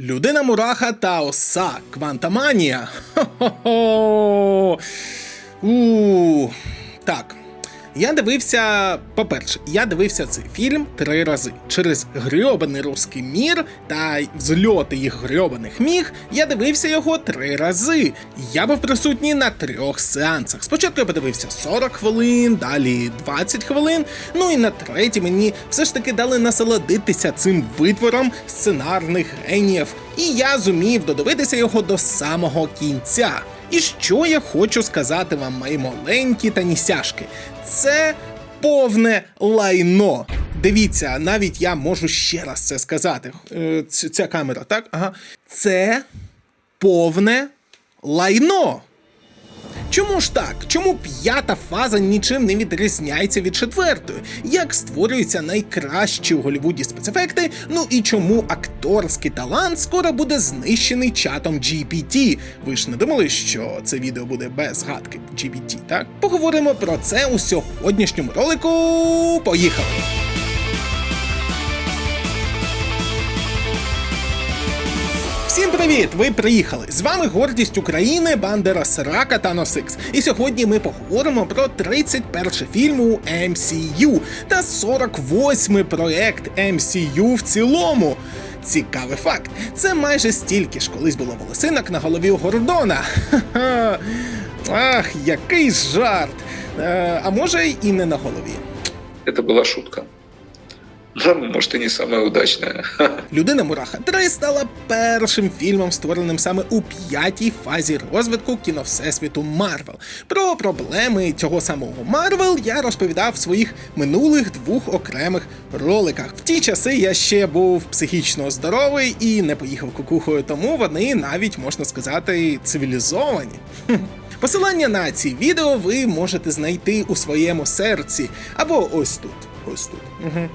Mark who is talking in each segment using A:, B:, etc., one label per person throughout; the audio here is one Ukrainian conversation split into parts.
A: Людина Мураха та оса Квантаманія. Хо-хо-хо. У. Так. Я дивився, по-перше, я дивився цей фільм три рази. Через грьобаний руський мір та взльоти їх грьобаних міг. Я дивився його три рази. Я був присутній на трьох сеансах. Спочатку я подивився 40 хвилин, далі 20 хвилин. Ну і на третій мені все ж таки дали насолодитися цим витвором сценарних геніїв. І я зумів додивитися його до самого кінця. І що я хочу сказати вам, мої маленькі та нісяшки, це повне лайно. Дивіться, навіть я можу ще раз це сказати. Е, Ця камера, так? Ага. Це повне лайно. Чому ж так? Чому п'ята фаза нічим не відрізняється від четвертої? Як створюються найкращі у Голлівуді спецефекти? Ну і чому акторський талант скоро буде знищений чатом GPT? Ви ж не думали, що це відео буде без згадки GPT, так? Поговоримо про це у сьогоднішньому ролику. Поїхали! Всім привіт! Ви приїхали! З вами гордість України, Бандера Срака та Носикс. І сьогодні ми поговоримо про 31 фільм у MCU та 48-й проект MCU в цілому. Цікавий факт. Це майже стільки ж колись було волосинок на голові Гордона. Ах, який жарт! Е, а може і не на голові.
B: Это была шутка. Может, и не самая удачная.
A: Людина Мураха 3 стала першим фільмом, створеним саме у п'ятій фазі розвитку кіно Всесвіту Марвел. Про проблеми цього самого Марвел я розповідав в своїх минулих двох окремих роликах. В ті часи я ще був психічно здоровий і не поїхав кукухою, тому вони навіть можна сказати цивілізовані. Посилання на ці відео ви можете знайти у своєму серці або ось тут. Ось тут. Угу.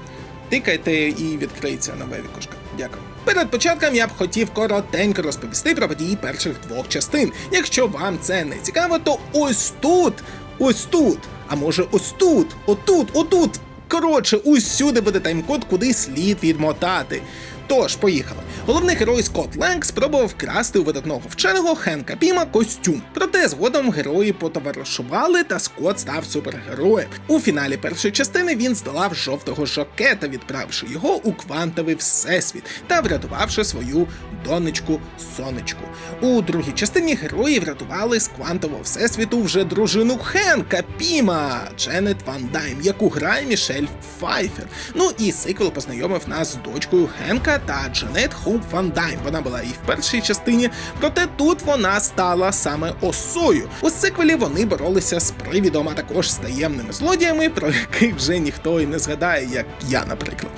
A: Тикайте і відкриється нове вікошко. Дякую. Перед початком я б хотів коротенько розповісти про події перших двох частин. Якщо вам це не цікаво, то ось тут, ось тут, а може ось тут, отут, отут. Коротше, усюди буде таймкод, куди слід відмотати. Тож, поїхали. Головний герой Скотт Ленг спробував вкрасти у видатного вченого Хенка Піма костюм. Проте згодом герої потоваришували, та Скотт став супергероєм. У фіналі першої частини він здолав жовтого жокета, відправивши його у квантовий всесвіт та врятувавши свою донечку сонечку. У другій частині герої врятували з квантового всесвіту вже дружину Хенка Піма Дженет Ван Дайм, яку грає Мішель Пфайфер. Ну і сиквел познайомив нас з дочкою Хенка та Джанет Хоуп Ван Дайм. Вона була і в першій частині, проте тут вона стала саме осою. У сиквелі вони боролися з привідом, а також з таємними злодіями, про яких вже ніхто і не згадає, як я, наприклад.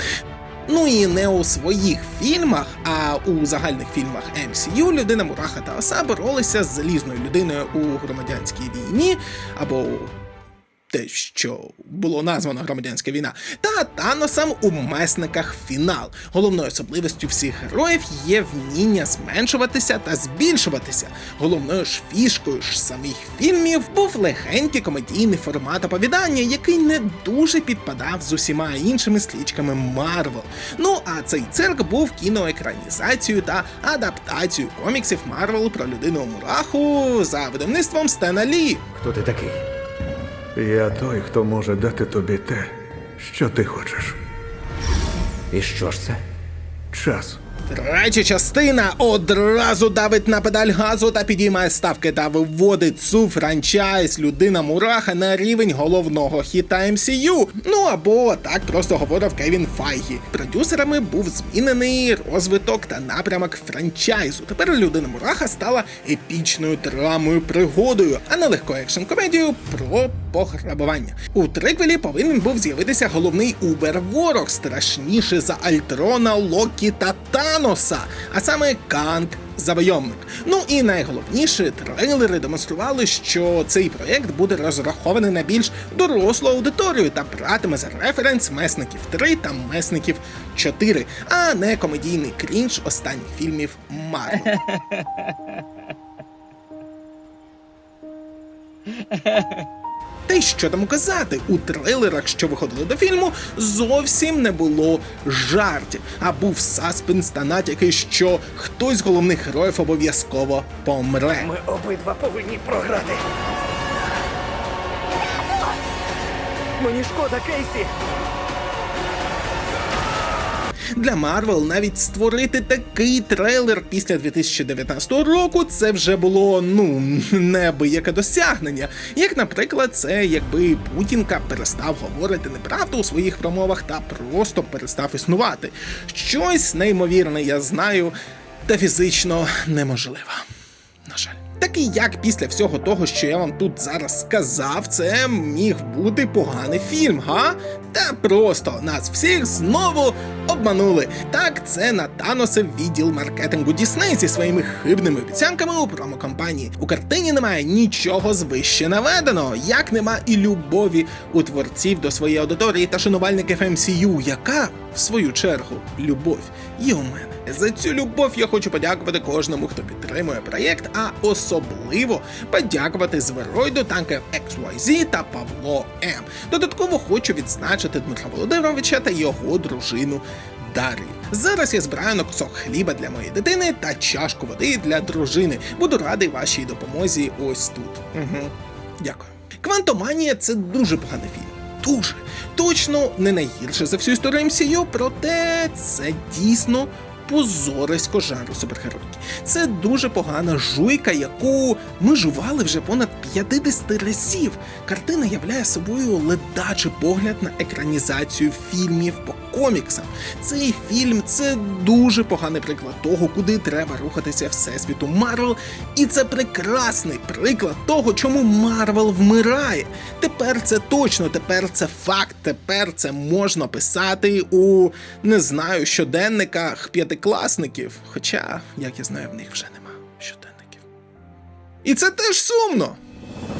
A: Ну і не у своїх фільмах, а у загальних фільмах MCU людина Мураха та Оса боролися з залізною людиною у громадянській війні або те, що було названо громадянська війна, та Таносом у месниках фінал. Головною особливістю всіх героїв є вміння зменшуватися та збільшуватися. Головною ж фішкою ж самих фільмів був легенький комедійний формат оповідання, який не дуже підпадав з усіма іншими слічками Марвел. Ну а цей цирк був кіноекранізацією та адаптацією коміксів Марвел про людину Мураху за видавництвом Стена Лі.
C: Хто ти такий?
D: Я той, хто може дати тобі те, що ти хочеш.
C: І що ж це?
D: Час.
A: Третя частина одразу давить на педаль газу та підіймає ставки та виводить цю франчайз людина Мураха на рівень головного хіта MCU. Ну або так просто говорив Кевін Файгі. Продюсерами був змінений розвиток та напрямок франчайзу. Тепер людина Мураха стала епічною драмою пригодою, а не легкою екшн комедією про пограбування. У триквелі повинен був з'явитися головний убер-ворог, страшніший за Альтрона, Локі та Таноса, а саме Канг. Завойовник. Ну і найголовніше, трейлери демонстрували, що цей проєкт буде розрахований на більш дорослу аудиторію та братиме за референс месників 3 та месників 4, а не комедійний крінж останніх фільмів Марвел. Й що там казати, у трейлерах, що виходили до фільму, зовсім не було жартів, а був саспенс та натяки, що хтось з головних героїв обов'язково помре.
C: Ми обидва повинні програти. Мені шкода, Кейсі.
A: Для Марвел навіть створити такий трейлер після 2019 року це вже було ну неабияке досягнення. Як, наприклад, це якби Путінка перестав говорити неправду у своїх промовах та просто перестав існувати. Щось неймовірне, я знаю, та фізично неможливо. На жаль. Такий як після всього того, що я вам тут зараз сказав, це міг бути поганий фільм, га? Та просто нас всіх знову обманули. Так, це на Таноса відділ маркетингу Дісней зі своїми хибними обіцянками у промокомпанії. У картині немає нічого звище наведеного, як нема і любові у творців до своєї аудиторії та шанувальників MCU, яка, в свою чергу, любов є у мене. За цю любов я хочу подякувати кожному, хто підтримує проєкт, а особливо подякувати Зверойду, Танка XYZ та Павло М. Додатково хочу відзначити Дмитра Володимировича та його дружину. Дар'ю. Зараз я збираю на кусок хліба для моєї дитини та чашку води для дружини. Буду радий вашій допомозі ось тут. Угу. Дякую. Квантоманія це дуже поганий фільм. Дуже. Точно не найгірше за всю історію MCU, проте це дійсно позорисько жанру супергеройки. Це дуже погана жуйка, яку ми жували вже понад 50 разів. Картина являє собою ледачий погляд на екранізацію фільмів коміксам. Цей фільм це дуже поганий приклад того, куди треба рухатися всесвіту Марвел, і це прекрасний приклад того, чому Марвел вмирає. Тепер це точно, тепер це факт, тепер це можна писати у не знаю щоденниках п'ятикласників. Хоча, як я знаю, в них вже нема щоденників. І це теж сумно.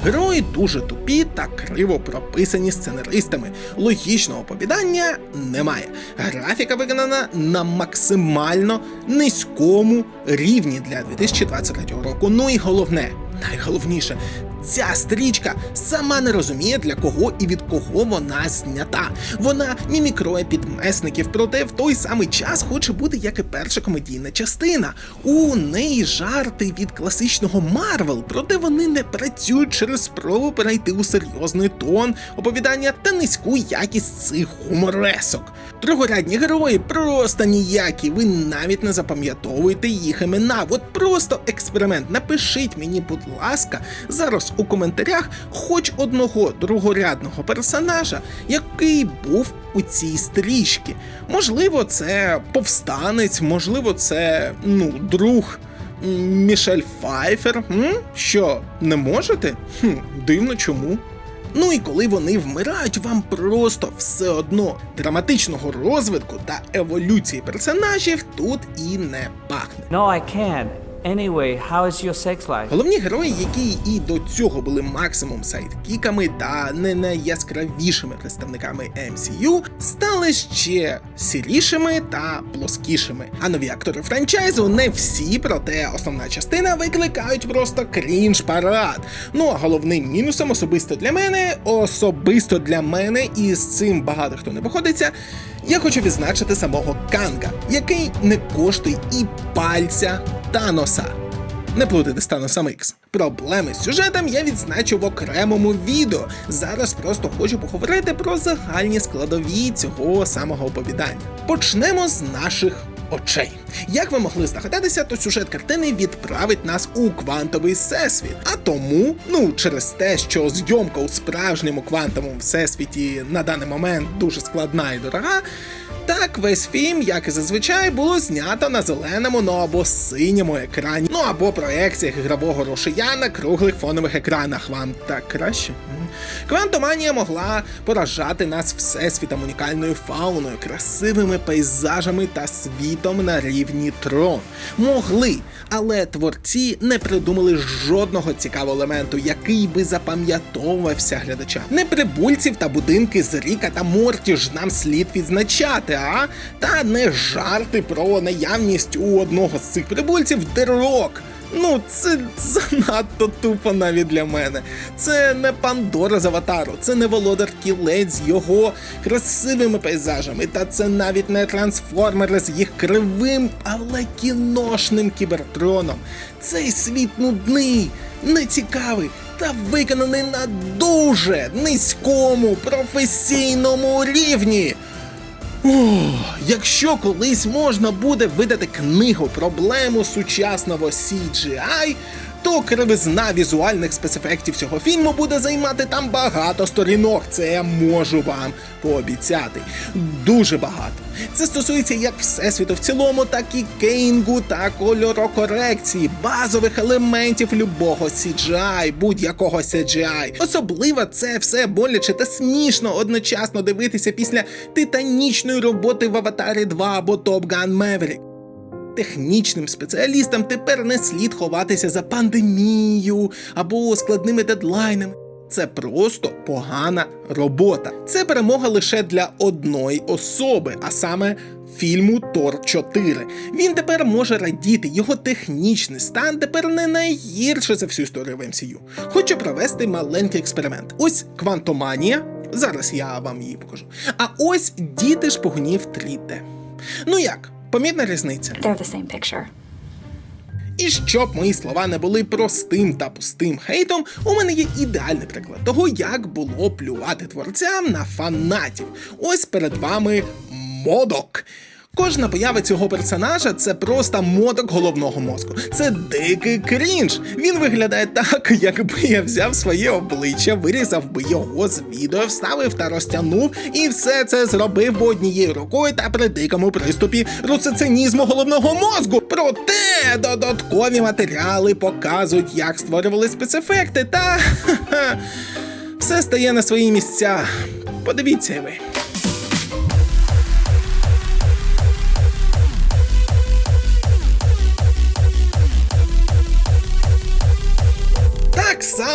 A: Герої дуже тупі та криво прописані сценаристами. Логічного оповідання немає. Графіка виконана на максимально низькому рівні для 2023 року. Ну і головне, найголовніше, ця стрічка сама не розуміє для кого і від кого вона знята. Вона мімікрує підмесників, проте в той самий час хоче бути як і перша комедійна частина. У неї жарти від класичного Марвел, проте вони не працюють через спробу перейти у серйозний тон оповідання та низьку якість цих гуморесок. Другорядні герої просто ніякі, ви навіть не запам'ятовуєте їх імена. От просто експеримент. Напишіть мені, будь ласка, зараз у коментарях хоч одного другорядного персонажа, який був у цій стрічці. Можливо, це повстанець, можливо, це ну, друг. Мішель Файфер. М? Що, не можете? Хм, дивно чому. Ну і коли вони вмирають, вам просто все одно драматичного розвитку та еволюції персонажів тут і не пахне.
E: No, I can't. Anyway, how is your sex life?
A: Головні герої, які і до цього були максимум сайдкіками та не найяскравішими представниками MCU, стали ще сірішими та плоскішими. А нові актори франчайзу не всі, проте основна частина викликають просто крінж парад. Ну а головним мінусом особисто для мене, особисто для мене, і з цим багато хто не походиться. Я хочу відзначити самого Канга, який не коштує і пальця Таноса. Не плутайте з Таносом Ікс. Проблеми з сюжетом я відзначу в окремому відео. Зараз просто хочу поговорити про загальні складові цього самого оповідання. Почнемо з наших очей. Як ви могли здогадатися, то сюжет картини відправить нас у квантовий всесвіт. А тому, ну через те, що зйомка у справжньому квантовому всесвіті на даний момент дуже складна і дорога. Так, весь фільм, як і зазвичай, було знято на зеленому, ну або синьому екрані, ну або проекціях ігрового рушія на круглих фонових екранах. Вам так краще? Квантоманія могла поражати нас всесвітом унікальною фауною, красивими пейзажами та світом на рівні трон. Могли, але творці не придумали жодного цікавого елементу, який би запам'ятовувався глядачам. Не прибульців та будинки з Ріка та Морті ж нам слід відзначати, а? Та не жарти про наявність у одного з цих прибульців дирок. Ну, це занадто тупо навіть для мене. Це не Пандора з аватару, це не володар кілець з його красивими пейзажами, та це навіть не трансформери з їх кривим, але кіношним кібертроном. Цей світ нудний, нецікавий та виконаний на дуже низькому професійному рівні. Якщо колись можна буде видати книгу проблему сучасного CGI, то кривизна візуальних спецефектів цього фільму буде займати там багато сторінок. Це я можу вам пообіцяти. Дуже багато. Це стосується як всесвіту в цілому, так і кейнгу та кольорокорекції, базових елементів любого CGI, будь-якого CGI. Особливо це все боляче та смішно одночасно дивитися після титанічної роботи в Аватарі 2 або Top Gun Maverick. Технічним спеціалістам тепер не слід ховатися за пандемією або складними дедлайнами. Це просто погана робота. Це перемога лише для одної особи, а саме фільму Тор 4. Він тепер може радіти, його технічний стан тепер не найгірше за всю історію в MCU. Хочу провести маленький експеримент. Ось квантоманія. Зараз я вам її покажу. А ось діти шпигунів 3D. Ну як? Помітна різниця?
F: They're the same picture.
A: І щоб мої слова не були простим та пустим хейтом, у мене є ідеальний приклад того, як було плювати творцям на фанатів. Ось перед вами модок. Кожна поява цього персонажа це просто модок головного мозку. Це дикий крінж. Він виглядає так, якби я взяв своє обличчя, вирізав би його з відео, вставив та розтягнув, і все це зробив би однією рукою та при дикому приступі русицинізму головного мозку. Проте додаткові матеріали показують, як створювали спецефекти, та ха-ха, все стає на свої місця. Подивіться ви.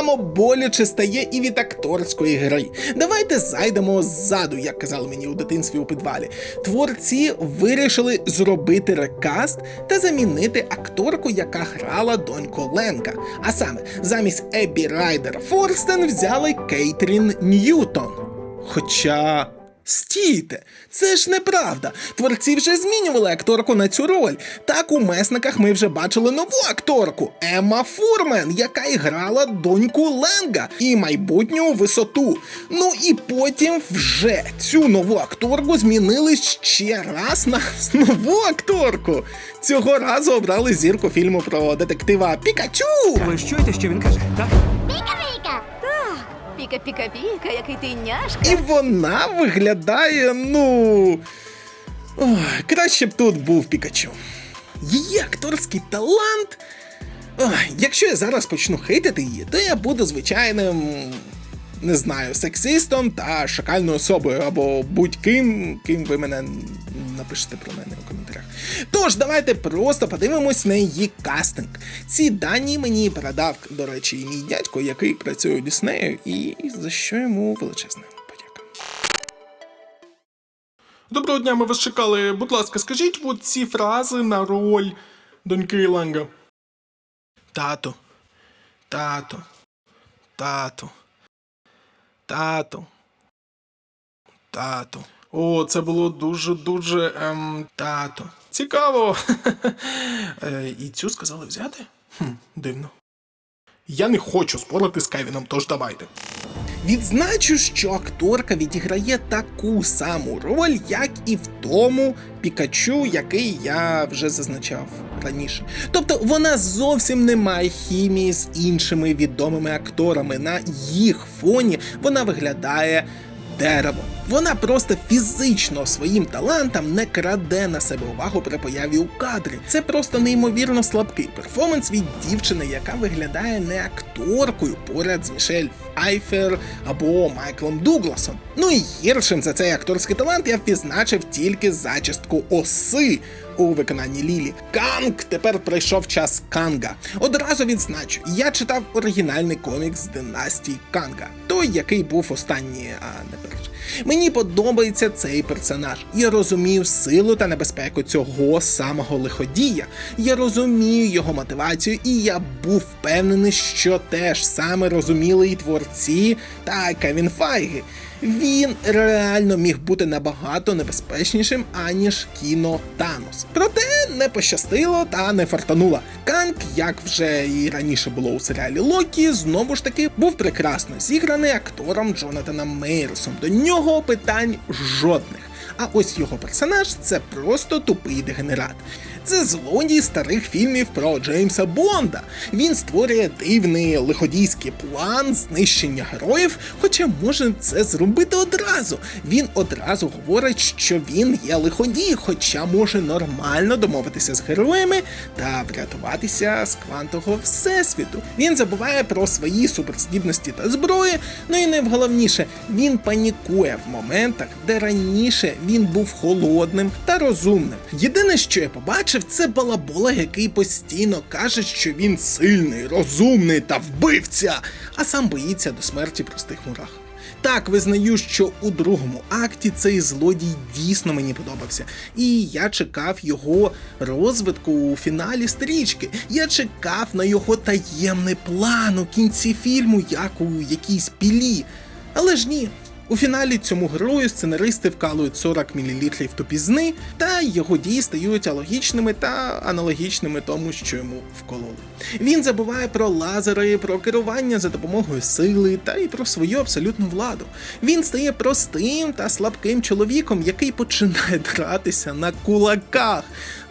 A: Само боляче стає і від акторської гри. Давайте зайдемо ззаду, як казали мені у дитинстві у підвалі. Творці вирішили зробити рекаст та замінити акторку, яка грала доньку Ленка. А саме замість Ебі Райдер Форстен взяли Кейтрін Ньютон. Хоча. Стійте, це ж неправда. Творці вже змінювали акторку на цю роль. Так у месниках ми вже бачили нову акторку Емма Фурмен, яка і грала доньку Ленга і майбутню висоту. Ну і потім вже цю нову акторку змінили ще раз на нову акторку. Цього разу обрали зірку фільму про детектива Пікачу.
C: Ви чуєте, що він каже, так?
G: Піка-піка! Піка-піка-піка, який ти няшка.
A: І вона виглядає, ну. Ой, краще б тут був Пікачу. Її акторський талант. Ой, якщо я зараз почну хейтити її, то я буду звичайним. Не знаю, сексистом та шакальною особою, або будь-ким, ким ви мене напишете про мене. Тож, давайте просто подивимось на її кастинг. Ці дані мені передав, до речі, і мій дядько, який працює у Діснею, і за що йому величезна подяка. Доброго дня, ми вас чекали. Будь ласка, скажіть от ці фрази на роль доньки Ланга. Тато. Тато. Тато. Тато. Тато. О, це було дуже-дуже ем, тато. Цікаво. е, і цю сказали взяти? Хм, дивно. Я не хочу спорити з Кевіном, тож давайте. Відзначу, що акторка відіграє таку саму роль, як і в тому Пікачу, який я вже зазначав раніше. Тобто вона зовсім не має хімії з іншими відомими акторами. На їх фоні вона виглядає деревом. Вона просто фізично своїм талантом не краде на себе увагу при появі у кадрі. Це просто неймовірно слабкий перформанс від дівчини, яка виглядає не акторкою поряд з Мішель Айфер або Майклом Дугласом. Ну і гіршим за цей акторський талант я впізначив тільки зачістку оси у виконанні Лілі. Канг тепер прийшов час Канга. Одразу відзначу, я читав оригінальний комікс династії Канга, той, який був останній, а. Мені подобається цей персонаж. Я розумію силу та небезпеку цього самого лиходія. Я розумію його мотивацію, і я був впевнений, що теж саме розуміли і творці та Кевін Файги. Він реально міг бути набагато небезпечнішим, аніж кіно Танос. Проте не пощастило та не фартануло. Канк, як вже і раніше було у серіалі Локі, знову ж таки був прекрасно зіграний актором Джонатаном Мейерсом. До нього питань жодних. А ось його персонаж це просто тупий дегенерат. Це злодій старих фільмів про Джеймса Бонда. Він створює дивний лиходійський план знищення героїв, хоча може це зробити одразу. Він одразу говорить, що він є лиходій, хоча може нормально домовитися з героями та врятуватися з квантового всесвіту. Він забуває про свої суперздібності та зброї. Ну і найголовніше, він панікує в моментах, де раніше він був холодним та розумним. Єдине, що я побачив, це балабола, який постійно каже, що він сильний, розумний та вбивця, а сам боїться до смерті простих мурах. Так, визнаю, що у другому акті цей злодій дійсно мені подобався, і я чекав його розвитку у фіналі стрічки. Я чекав на його таємний план у кінці фільму, як у якійсь пілі. Але ж ні. У фіналі цьому герою сценаристи вкалують 40 мл тупізни, та його дії стають алогічними та аналогічними тому, що йому вкололи. Він забуває про лазери, про керування за допомогою сили та й про свою абсолютну владу. Він стає простим та слабким чоловіком, який починає дратися на кулаках.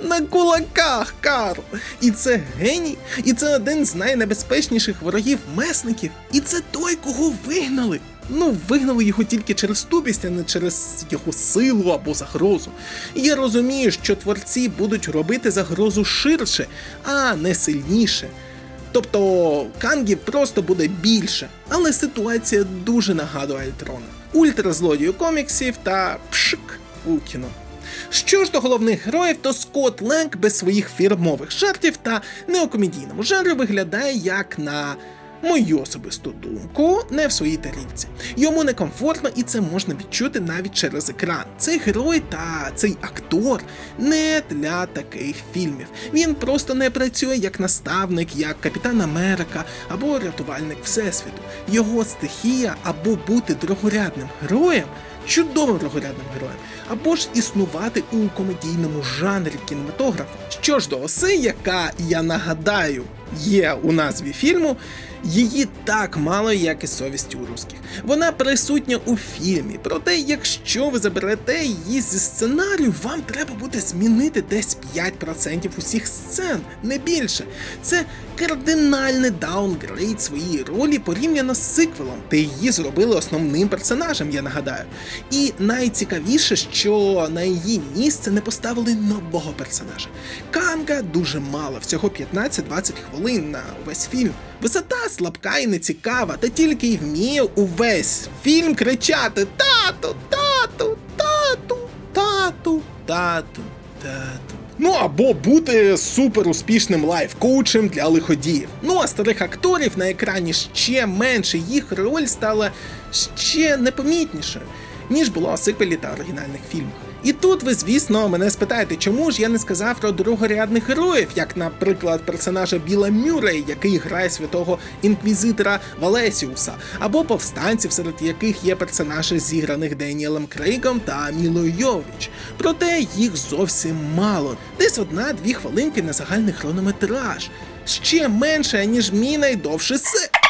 A: На кулаках, Карл! І це геній, і це один з найнебезпечніших ворогів месників, і це той, кого вигнали. Ну, вигнали його тільки через тупість, а не через його силу або загрозу. Я розумію, що творці будуть робити загрозу ширше, а не сильніше. Тобто кангів просто буде більше, але ситуація дуже нагадує Альтрона. Ультразлодію коміксів та пшик у кіно. Що ж до головних героїв, то Скотт Ленк без своїх фірмових жартів та неокомедійному жанру виглядає як на мою особисту думку, не в своїй тарілці. Йому некомфортно, і це можна відчути навіть через екран. Цей герой та цей актор не для таких фільмів. Він просто не працює як наставник, як капітан Америка або рятувальник Всесвіту. Його стихія або бути другорядним героєм. Чудовим другорядним героєм, або ж існувати у комедійному жанрі кінематографа. Що ж до оси, яка я нагадаю є у назві фільму, її так мало, як і совість у русських. Вона присутня у фільмі. Проте, якщо ви заберете її зі сценарію, вам треба буде змінити десь 5% усіх сцен, не більше. Це кардинальний даунгрейд своєї ролі порівняно з сиквелом, де її зробили основним персонажем, я нагадаю. І найцікавіше, що на її місце не поставили нового персонажа. Канга дуже мало, всього 15-20 хвилин на весь фільм. Висота слабка і нецікава, та тільки й вміє увесь фільм кричати Тату, тату, тату, тату, тату, тату. Ну або бути супер успішним лайф-коучем для лиходіїв. Ну а старих акторів на екрані ще менше, їх роль стала ще непомітнішою, ніж була у сиквелі та оригінальних фільмах. І тут ви, звісно, мене спитаєте, чому ж я не сказав про другорядних героїв, як, наприклад, персонажа Біла Мюррей, який грає святого інквізитора Валесіуса, або повстанців, серед яких є персонажі, зіграних Деніелем Крейгом та Мілою Йовіч. Проте їх зовсім мало, десь одна-дві хвилинки на загальний хронометраж. Ще менше, ніж мій найдовший се.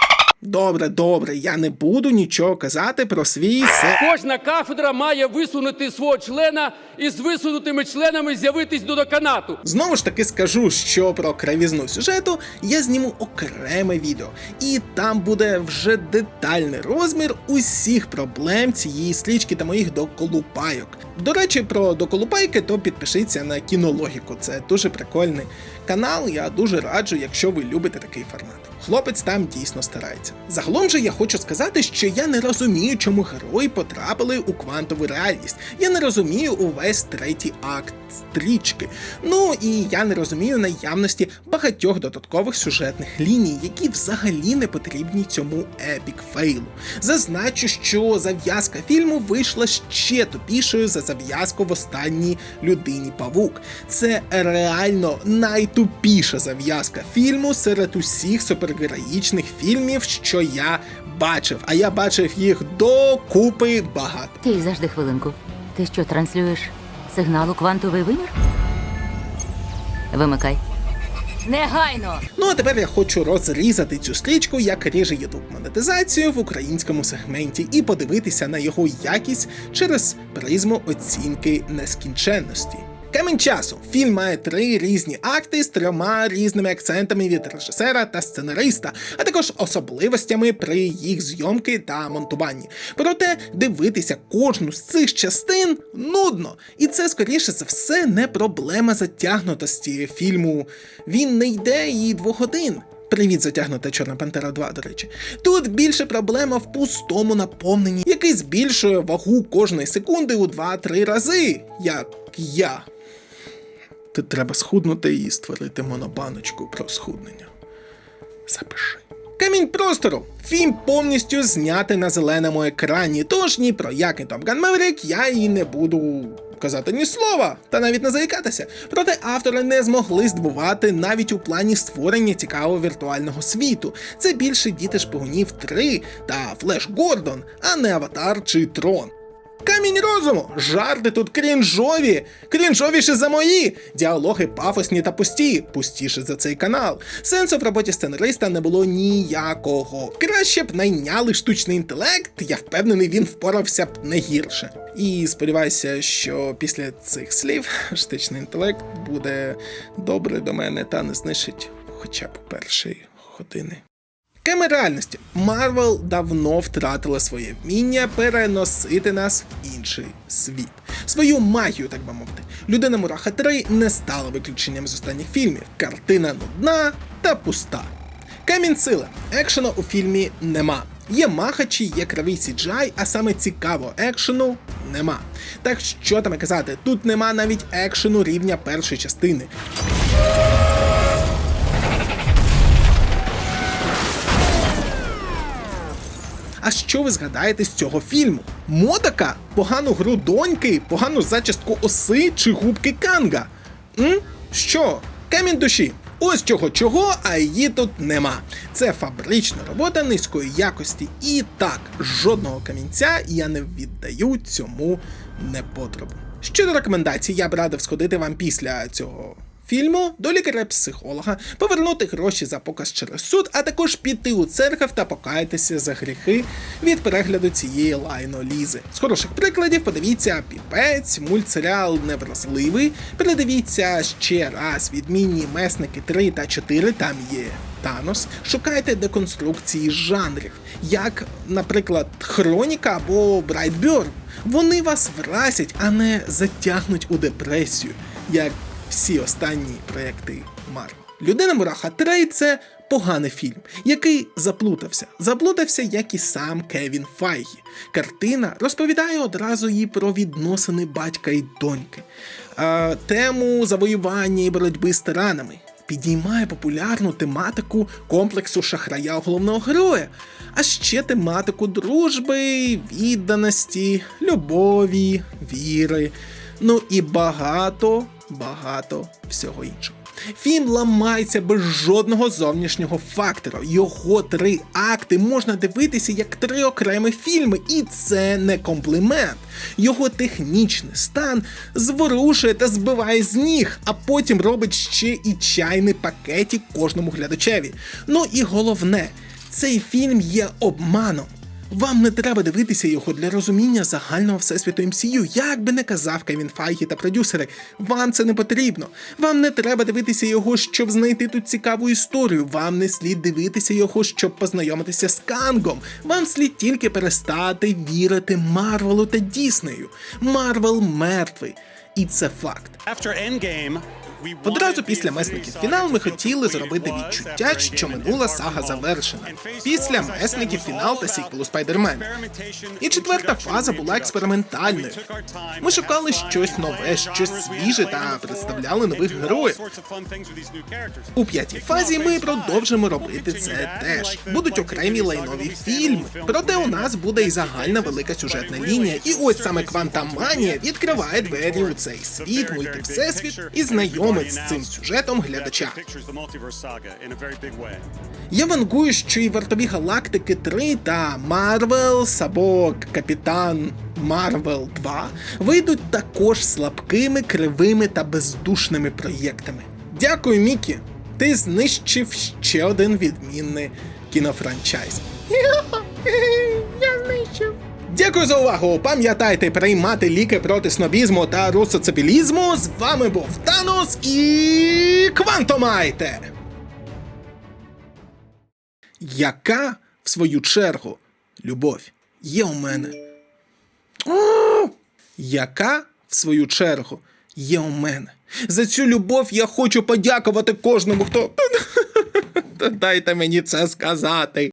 A: Добре, добре, я не буду нічого казати про свій се.
F: Кожна кафедра має висунути свого члена і з висунутими членами з'явитись до деканату.
A: Знову ж таки скажу, що про кривізну сюжету я зніму окреме відео, і там буде вже детальний розмір усіх проблем цієї стрічки та моїх доколупайок. До речі, про доколупайки, то підпишіться на кінологіку, це дуже прикольний канал я дуже раджу, якщо ви любите такий формат. Хлопець там дійсно старається. Загалом же я хочу сказати, що я не розумію, чому герої потрапили у квантову реальність. Я не розумію увесь третій акт стрічки. Ну і я не розумію наявності багатьох додаткових сюжетних ліній, які взагалі не потрібні цьому епік фейлу. Зазначу, що зав'язка фільму вийшла ще тупішою за зав'язку в останній людині Павук. Це реально найтупіша зав'язка фільму серед усіх супергероїчних фільмів, що я бачив. А я бачив їх до купи багато.
H: Ти завжди хвилинку. Ти що транслюєш сигнал у квантовий вимір? Вимикай. Негайно!
A: Ну а тепер я хочу розрізати цю стрічку, як ріже YouTube монетизацію в українському сегменті, і подивитися на його якість через призму оцінки нескінченності. Камінь часу. Фільм має три різні акти з трьома різними акцентами від режисера та сценариста, а також особливостями при їх зйомки та монтуванні. Проте дивитися кожну з цих частин нудно, і це скоріше за все не проблема затягнутості фільму. Він не йде і двох годин. Привіт, затягнута Чорна Пантера 2, до речі. Тут більше проблема в пустому наповненні, який збільшує вагу кожної секунди у 2-3 рази, як я. Тут треба схуднути і створити монобаночку про схуднення. Запиши. Камінь простору. Фільм повністю знятий на зеленому екрані, тож ні про який Top Gun Maverick я і не буду казати ні слова, та навіть не заїкатися. Проте автори не змогли здивувати навіть у плані створення цікавого віртуального світу. Це більше діти шпигунів 3 та Флеш Гордон, а не Аватар чи Трон. Камінь розуму, жарти тут крінжові, крінжовіше за мої, діалоги пафосні та пусті, пустіше за цей канал. Сенсу в роботі сценариста не було ніякого. Краще б найняли штучний інтелект, я впевнений, він впорався б не гірше. І сподіваюся, що після цих слів штучний інтелект буде добре до мене та не знищить хоча б першої години. Кеми реальності Марвел давно втратила своє вміння переносити нас в інший світ. Свою магію, так би мовити. Людина Мураха 3 не стала виключенням з останніх фільмів. Картина нудна та пуста. Камінь сили. Екшену у фільмі нема. Є махачі, є кривий CGI, а саме цікаво екшену нема. Так що там казати, тут нема навіть екшену рівня першої частини. А що ви згадаєте з цього фільму? Модака, погану гру доньки, погану зачістку оси чи губки Канга? М? Що? Камінь душі. Ось чого чого, а її тут нема. Це фабрична робота низької якості. І так, жодного камінця я не віддаю цьому непотребу. Щодо рекомендацій, я б радив сходити вам після цього фільму до лікаря-психолога, повернути гроші за показ через суд, а також піти у церкву та покаятися за гріхи від перегляду цієї лайно лізи. З хороших прикладів подивіться піпець, мультсеріал Невразливий. Передивіться ще раз відмінні месники 3 та 4, там є. Танос, шукайте деконструкції жанрів, як, наприклад, Хроніка або Брайтбьорн. Вони вас вразять, а не затягнуть у депресію, як всі останні проекти Марвел. Людина Мураха 3 це поганий фільм, який заплутався. Заплутався, як і сам Кевін Файгі. Картина розповідає одразу і про відносини батька і доньки, тему завоювання і боротьби з тиранами. Підіймає популярну тематику комплексу шахрая головного героя, а ще тематику дружби, відданості, любові, віри, ну і багато, багато всього іншого. Фільм ламається без жодного зовнішнього фактора. Його три акти можна дивитися як три окремі фільми, і це не комплімент. Його технічний стан зворушує та збиває з ніг, а потім робить ще і чайний пакетик кожному глядачеві. Ну і головне, цей фільм є обманом. Вам не треба дивитися його для розуміння загального всесвіту MCU, як би не казав Кевін Файгі та продюсери. Вам це не потрібно. Вам не треба дивитися його, щоб знайти тут цікаву історію. Вам не слід дивитися його, щоб познайомитися з Кангом. Вам слід тільки перестати вірити Марвелу та Діснею. Марвел мертвий. І це факт.
I: After Endgame,
A: Одразу після месників фінал ми хотіли зробити відчуття, що минула сага завершена. Після месників фінал та сіквелу Спайдермен. І четверта фаза була експериментальною. Ми шукали щось нове, щось свіже та представляли нових героїв. У п'ятій фазі ми продовжимо робити це теж. Будуть окремі лайнові фільми. Проте у нас буде і загальна велика сюжетна лінія. І ось саме Квантаманія відкриває двері у цей світ, мультивсесвіт і знайомить з цим сюжетом глядача. Я вангую, що і вартові галактики 3 та Марвелс або Капітан Марвел 2 вийдуть також слабкими, кривими та бездушними проєктами. Дякую, Мікі! Ти знищив ще один відмінний кінофранчайз. Я знищив. Дякую за увагу! Пам'ятайте приймати ліки проти снобізму та русоцивілізму. З вами був Танос і Квантомайте! Яка, в свою чергу, любов є у мене? Яка, в свою чергу, є у мене? За цю любов я хочу подякувати кожному, хто. Дайте мені це сказати.